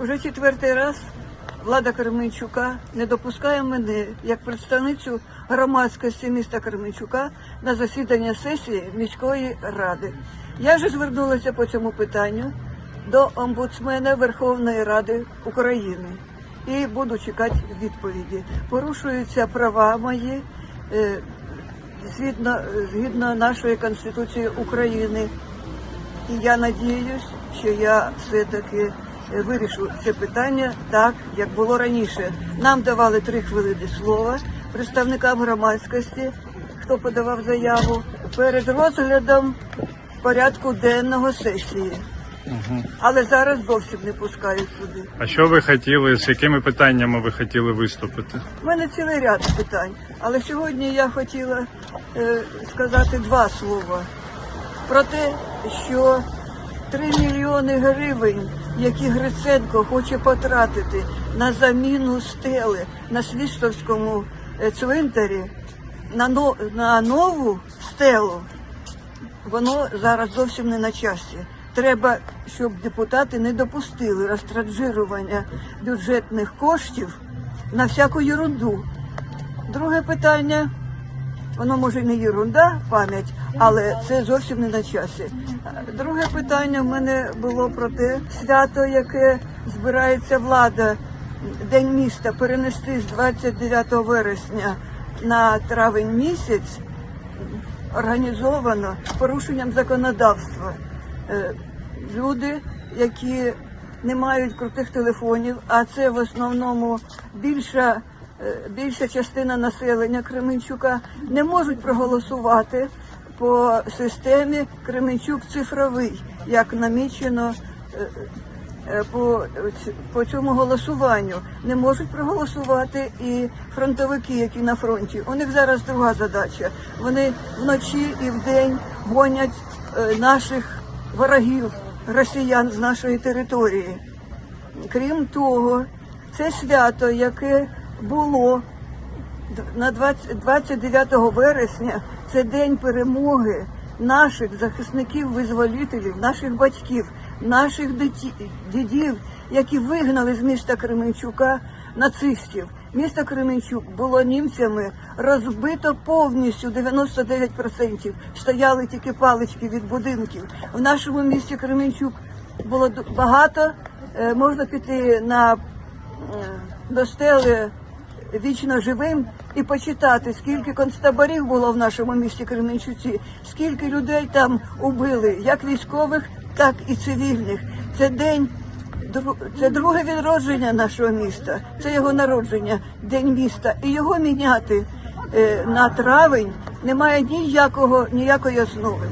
Уже четвертий раз влада Кременчука не допускає мене як представницю громадськості міста Кременчука на засідання сесії міської ради. Я вже звернулася по цьому питанню до омбудсмена Верховної Ради України і буду чекати відповіді. Порушуються права мої е, згідно, згідно нашої Конституції України. І я надіюсь, що я все-таки е, вирішу це питання так, як було раніше. Нам давали три хвилини слова представникам громадськості, хто подавав заяву, перед розглядом порядку денного сесії. Але зараз зовсім не пускають туди. А що ви хотіли, з якими питаннями ви хотіли виступити? У мене цілий ряд питань, але сьогодні я хотіла е, сказати два слова про те, що 3 мільйони гривень, які Гриценко хоче потратити на заміну стели на Свістовському е, цвинтарі, на, но- на нову стелу, воно зараз зовсім не на часі. Треба, щоб депутати не допустили розтранжирування бюджетних коштів на всяку ерунду. Друге питання, воно може не ерунда, пам'ять, але це зовсім не на часі. Друге питання в мене було про те свято, яке збирається влада День міста перенести з 29 вересня на травень місяць організовано з порушенням законодавства. Е, Люди, які не мають крутих телефонів, а це в основному більша, більша частина населення Кременчука, не можуть проголосувати по системі Кременчук цифровий, як намічено е, е, по, по цьому голосуванню. Не можуть проголосувати і фронтовики, які на фронті. У них зараз друга задача. Вони вночі і вдень гонять е, наших ворогів, росіян з нашої території. Крім того, це свято, яке було на 20 29 вересня, це день перемоги наших захисників-визволителів, наших батьків, наших дідів, які вигнали з міста Кременчука нацистів. Місто Кременчук було німцями розбито повністю 99%. Стояли тільки палички від будинків. В нашому місті Кременчук було багато. Е, Можна піти на е, до стели вічно живим і почитати, скільки концтаборів було в нашому місті Кременчуці, скільки людей там убили, як військових, так і цивільних. Це день. Це друге відродження нашого міста, це його народження, день міста. І його міняти е, на травень немає ніякого ніякої основи.